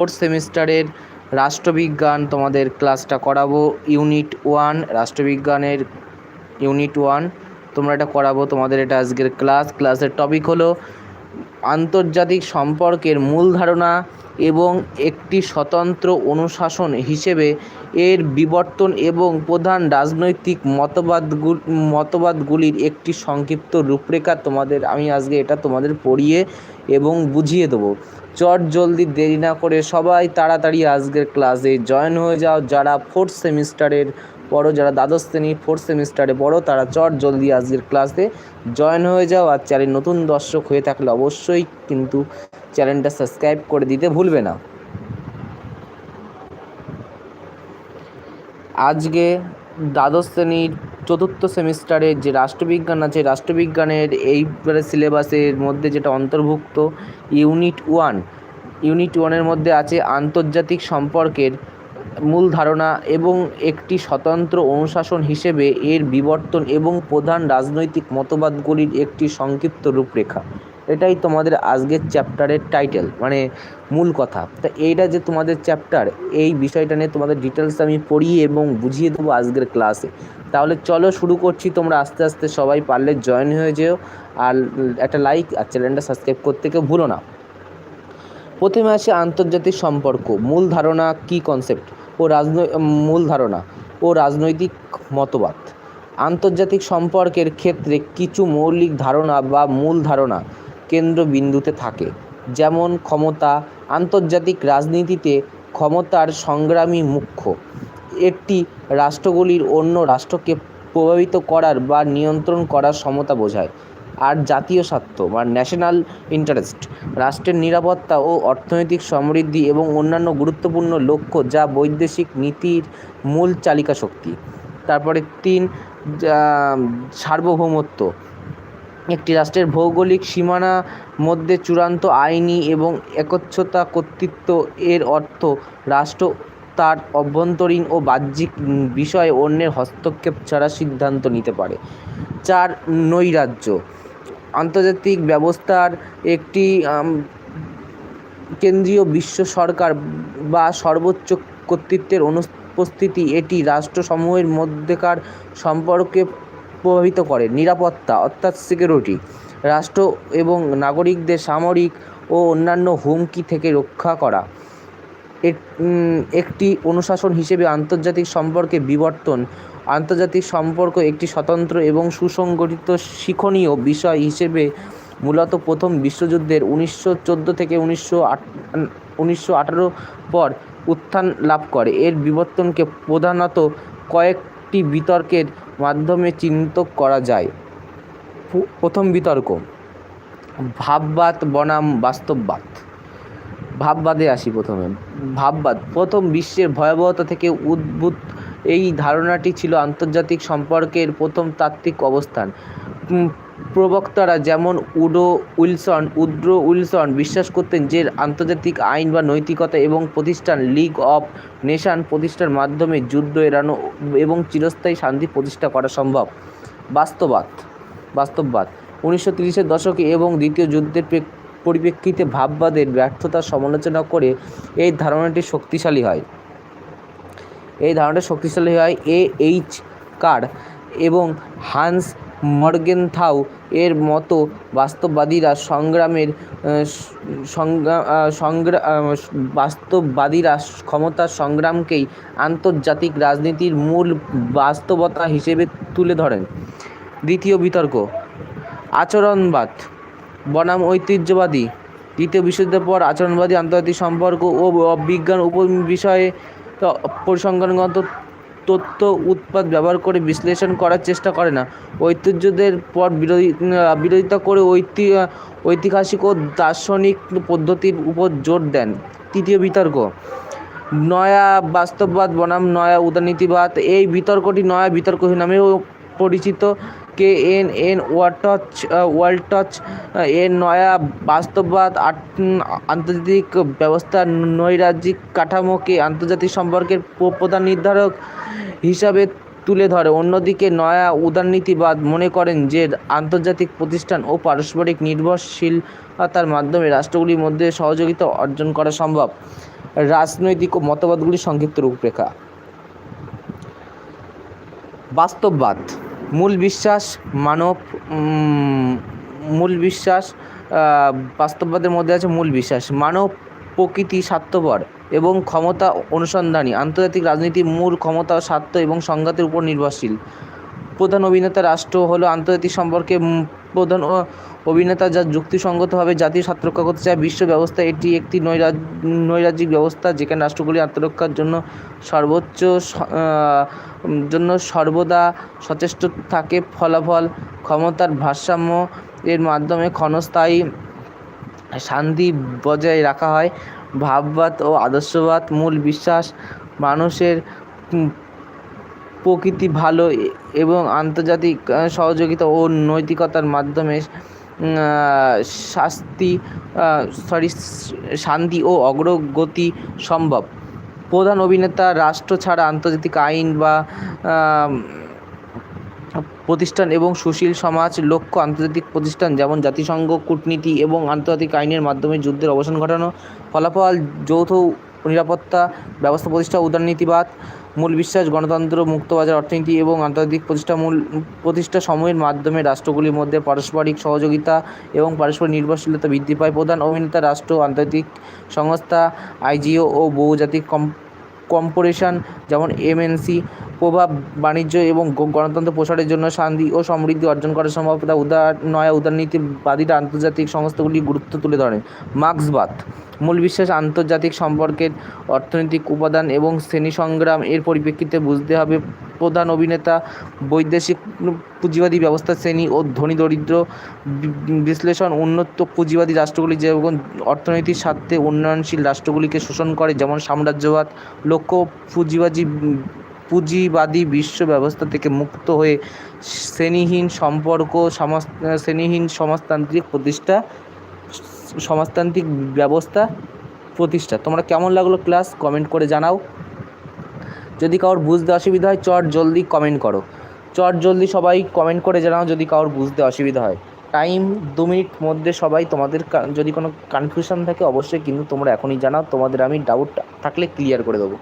Fourth সেমিস্টারের রাষ্ট্রবিজ্ঞান তোমাদের ক্লাসটা করাবো, ইউনিট ওয়ান, রাষ্ট্রবিজ্ঞানের ইউনিট ওয়ান, তোমরা এটা করাবো তোমাদের এটা আজকের ক্লাস, ক্লাসের টপিক হলো আন্তর্জাতিক সম্পর্কের মূল ধারণা এবং একটি স্বতন্ত্র অনুশাসন হিসেবে এর বিবর্তন এবং প্রধান রাজনৈতিক মতবাদগুল, মতবাদগুলির একটি সংক্ষিপ্ত রূপরেখা তোমাদের, আমি আজকে এটা তোমাদের পড়িয়ে এবং বুঝিয়ে দেবো। চট জলদি দেরি না করে সবাই তাড়াতাড়ি আজকের ক্লাসে জয়েন হয়ে যাও, যারা ফোর্থ সেমিস্টারের পড়ো যারা দ্বাদশ শ্রেণি ফোর্থ সেমিস্টারে পড়ো, তারা চট জলদি আজকের ক্লাসে জয়েন হয়ে যাও আর চ্যানেল নতুন দর্শক হয়ে থাকলে অবশ্যই কিন্তু চ্যানেলটা সাবস্ক্রাইব করে দিতে ভুলবে না। আজকে দ্বাদশ শ্রেণির চতুর্থ সেমিস্টারের যে রাষ্ট্রবিজ্ঞান আছে, রাষ্ট্রবিজ্ঞানের এইবারে সিলেবাসের মধ্যে যেটা অন্তর্ভুক্ত ইউনিট ওয়ান ইউনিট ওয়ানের মধ্যে আছে আন্তর্জাতিক সম্পর্কের মূল ধারণা এবং একটি স্বতন্ত্র অনুশাসন হিসেবে এর বিবর্তন এবং প্রধান রাজনৈতিক মতবাদগুলির একটি সংক্ষিপ্ত রূপরেখা। এটাই তোমাদের আজকের চ্যাপ্টারের টাইটেল মানে মূল কথা। তা এইটা যে তোমাদের চ্যাপ্টার, এই বিষয়টা নিয়ে তোমাদের ডিটেলস আমি পড়িয়ে এবং বুঝিয়ে দেবো আজকের ক্লাসে। তাহলে চলো শুরু করছি, তোমরা আস্তে আস্তে সবাই পারলে জয়েন হয়ে যেও। আর একটা লাইক আর চ্যানেলটা সাবস্ক্রাইব করতে কেউ ভুলো না। প্রথমে আসে আন্তর্জাতিক সম্পর্ক, মূল ধারণা কি কনসেপ্ট ও রাজনৈ মূল ধারণা ও রাজনৈতিক মতবাদ। আন্তর্জাতিক সম্পর্কের ক্ষেত্রে কিছু মৌলিক ধারণা বা মূল ধারণা কেন্দ্রবিন্দুতে থাকে। যেমন ক্ষমতা, আন্তর্জাতিক রাজনীতিতে ক্ষমতার সংগ্রামী মুখ্য। একটি রাষ্ট্রগুলির অন্য রাষ্ট্রকে প্রভাবিত করার বা নিয়ন্ত্রণ করার ক্ষমতা বোঝায়। আর জাতীয় স্বার্থ বা ন্যাশনাল ইন্টারেস্ট রাষ্ট্রের নিরাপত্তা ও অর্থনৈতিক সমৃদ্ধি এবং অন্যান্য গুরুত্বপূর্ণ লক্ষ্য যা বৈদেশিক নীতির মূল চালিকা শক্তি। তারপরে তিন সার্বভৌমত্ব। একটি রাষ্ট্রের ভৌগোলিক সীমানা মধ্যে চূড়ান্ত আইনি এবং একচ্ছতা কর্তৃত্ব এর অর্থ রাষ্ট্র তার অভ্যন্তরীণ ও বাহ্যিক বিষয়ে অন্যের হস্তক্ষেপ ছাড়া সিদ্ধান্ত নিতে পারে। চার, নৈরাজ্য। আন্তর্জাতিক ব্যবস্থার একটি কেন্দ্রীয় বিশ্ব সরকার বা সর্বোচ্চ কর্তৃত্বের অনুপস্থিতি এটি রাষ্ট্রসমূহের মধ্যেকার সম্পর্কে প্রভাবিত করে। নিরাপত্তা, অর্থাৎ সিকিউরিটি রাষ্ট্র এবং নাগরিকদের সামরিক ও অন্যান্য হুমকি থেকে রক্ষা করা। একটি অনুশাসন হিসেবে আন্তর্জাতিক সম্পর্কে বিবর্তন, আন্তর্জাতিক সম্পর্ক একটি স্বতন্ত্র এবং সুসংগঠিত শিক্ষণীয় বিষয় হিসেবে মূলত প্রথম বিশ্বযুদ্ধের উনিশশো চোদ্দ থেকে উনিশশো উনিশশো পর উত্থান লাভ করে। এর বিবর্তনকে প্রধানত কয়েকটি বিতর্কের মাধ্যমে চিহ্নিত করা যায়। প্রথম বিতর্ক, ভাববাদ, বনাম, বাস্তববাদ। ভাববাদে আসি প্রথমে। ভাববাদ, প্রথম বিশ্বের ভয়াবহতা থেকে উদ্ভূত এই ধারণাটি ছিল আন্তর্জাতিক সম্পর্কের প্রথম তাত্ত্বিক অবস্থান। প্রবক্তারা যেমন উডো উইলসন, উড্রো উইলসন বিশ্বাস করতেন যে আন্তর্জাতিক আইন বা নৈতিকতা এবং প্রতিষ্ঠান লিগ অফ নেশান প্রতিষ্ঠার মাধ্যমে যুদ্ধ এড়ানো এবং চিরস্থায়ী শান্তি প্রতিষ্ঠা করা সম্ভব। বাস্তবাদ বাস্তববাদ। উনিশশো তিরিশের দশকে এবং দ্বিতীয় যুদ্ধের পরিপ্রেক্ষিতে ভাববাদের ব্যর্থতার সমালোচনা করে এই ধারণাটি শক্তিশালী হয়। এই ধারণাটি শক্তিশালী হয় এ এইচ কার এবং হান্স মর্গেনথাউ এর মতো বাস্তববাদীরা সংগ্রামের সংগ্রাম বাস্তববাদীরা ক্ষমতার সংগ্রামকেই আন্তর্জাতিক রাজনীতির মূল বাস্তবতা হিসেবে তুলে ধরেন। দ্বিতীয় বিতর্ক, আচরণবাদ। বনাম ঐতিহ্যবাদী। দ্বিতীয় বিশ্বযুদ্ধের পর আচরণবাদী, আন্তর্জাতিক সম্পর্ক ও বিজ্ঞান উপ বিষয়ে পরিসংখ্যানগত তথ্য উৎপাদ ব্যবহার করে বিশ্লেষণ করার চেষ্টা করে না। ঐতিহ্যদের পর বিরোধী বিরোধিতা করে ঐতি, ঐতিহাসিক ও দার্শনিক পদ্ধতির উপর জোর দেন। তৃতীয় বিতর্ক, নয়া বাস্তববাদ বনাম, নয়া উদারনীতিবাদ। এই বিতর্কটি নয়া বিতর্ক নামেও পরিচিত। কে এন এন ওয়াটচ ওয়ালটচ এর নয়া বাস্তববাদ আন্তর্জাতিক ব্যবস্থার নৈরাজ্যিক কাঠামোকে আন্তর্জাতিক সম্পর্কের প্রধান নির্ধারক হিসাবে তুলে ধরে। অন্যদিকে নয়া উদারনীতিবাদ মনে করেন যে আন্তর্জাতিক প্রতিষ্ঠান ও পারস্পরিক নির্ভরশীলতার মাধ্যমে রাষ্ট্রগুলির মধ্যে সহযোগিতা অর্জন করা সম্ভব। রাজনৈতিক ও মতবাদগুলির সংক্ষিপ্ত রূপরেখা। বাস্তববাদ মূল বিশ্বাস, মানব মূল বিশ্বাস বাস্তববাদের মধ্যে আছে মূল বিশ্বাস। মানব প্রকৃতি স্বার্থপর এবং ক্ষমতা অনুসন্ধানী। আন্তর্জাতিক রাজনীতি মূল ক্ষমতা, স্বার্থ এবং সংঘাতের উপর নির্ভরশীল। প্রধান অভিনেতা রাষ্ট্র হলো আন্তর্জাতিক সম্পর্কে প্রধান অভিনেতা যা যুক্তিসঙ্গতভাবে জাতীয় স্বার্থ করতে চায়, বিশ্ব ব্যবস্থা এটি একটি নৈরাজ, নৈরাজ্যিক ব্যবস্থা যেখানে রাষ্ট্রগুলি আত্মরক্ষার জন্য সর্বোচ্চ জন্য সর্বদা সচেষ্ট থাকে। ফলাফল, ক্ষমতার ভারসাম্য এর মাধ্যমে ক্ষণস্থায়ী শান্তি বজায় রাখা হয়। ভাববাদ ও আদর্শবাদ, মূল বিশ্বাস মানুষের প্রকৃতি ভালো এবং আন্তর্জাতিক সহযোগিতা ও নৈতিকতার মাধ্যমে শাস্তি সরি শান্তি ও অগ্রগতি সম্ভব। প্রধান অভিনেতা, রাষ্ট্র ছাড়া আন্তর্জাতিক আইন বা প্রতিষ্ঠান এবং সুশীল সমাজ লক্ষ্য আন্তর্জাতিক প্রতিষ্ঠান যেমন জাতিসংঘ, কূটনীতি এবং আন্তর্জাতিক আইনের মাধ্যমে যুদ্ধের অবসান ঘটানো, ফলাফল যৌথ নিরাপত্তা ব্যবস্থা প্রতিষ্ঠা উদারনীতিবাদ মূল বিশ্বাস, গণতন্ত্র মুক্তবাজার অর্থনীতি এবং আন্তর্জাতিক প্রতিষ্ঠা মূল, প্রতিষ্ঠা সময়ের মাধ্যমে রাষ্ট্রগুলির মধ্যে পারস্পরিক সহযোগিতা এবং পারস্পরিক নির্ভরশীলতা বৃদ্ধি পায়। প্রধান অভিনেতা রাষ্ট্র, আন্তর্জাতিক সংস্থা, আইজিও ও বহুজাতিক কম, কর্পোরেশন যেমন এমএনসি প্রভাব, বাণিজ্য এবং গণতন্ত্র প্রসারের জন্য শান্তি ও সমৃদ্ধি অর্জন করার সম্ভাবনা উদার, নয়া উদারনীতিবাদীরা আন্তর্জাতিক সংস্থাগুলির গুরুত্ব তুলে ধরে মার্ক্সবাদ, মূল বিশ্বাস আন্তর্জাতিক সম্পর্কের অর্থনৈতিক উপাদান এবং শ্রেণি সংগ্রাম। এর পরিপ্রেক্ষিতে বুঝতে হবে, প্রধান অভিনেতা, বৈদেশিক পুঁজিবাদী ব্যবস্থা শ্রেণি ও ধনী দরিদ্র বিশ্লেষণ। উন্নত পুঁজিবাদী রাষ্ট্রগুলি যেমন অর্থনীতির স্বার্থে উন্নয়নশীল রাষ্ট্রগুলিকে শোষণ করে, যেমন সাম্রাজ্যবাদ, লক্ষ্য পুঁজিবাদী পুঁজিবাদী বিশ্ব ব্যবস্থা থেকে মুক্ত হয়ে শ্রেণীহীন সম্পর্ক, সমাজ, শ্রেণীহীন সমাজতান্ত্রিক প্রতিষ্ঠা, সমাজতান্ত্রিক ব্যবস্থা প্রতিষ্ঠা। তোমরা কেমন লাগল ক্লাস? কমেন্ট করে জানাও। যদি কারোর বুঝতে অসুবিধা হয়, চট জলদি কমেন্ট করো। চট জলদি সবাই কমেন্ট করে জানাও যদি কারোর বুঝতে অসুবিধা হয়। টাইম দু মিনিট মধ্যে সবাই তোমাদের যদি কোনো কনফিউশন থাকে, অবশ্যই কিন্তু তোমরা এখনই জানাও। তোমাদের আমি ডাউট থাকলে ক্লিয়ার করে দেবো।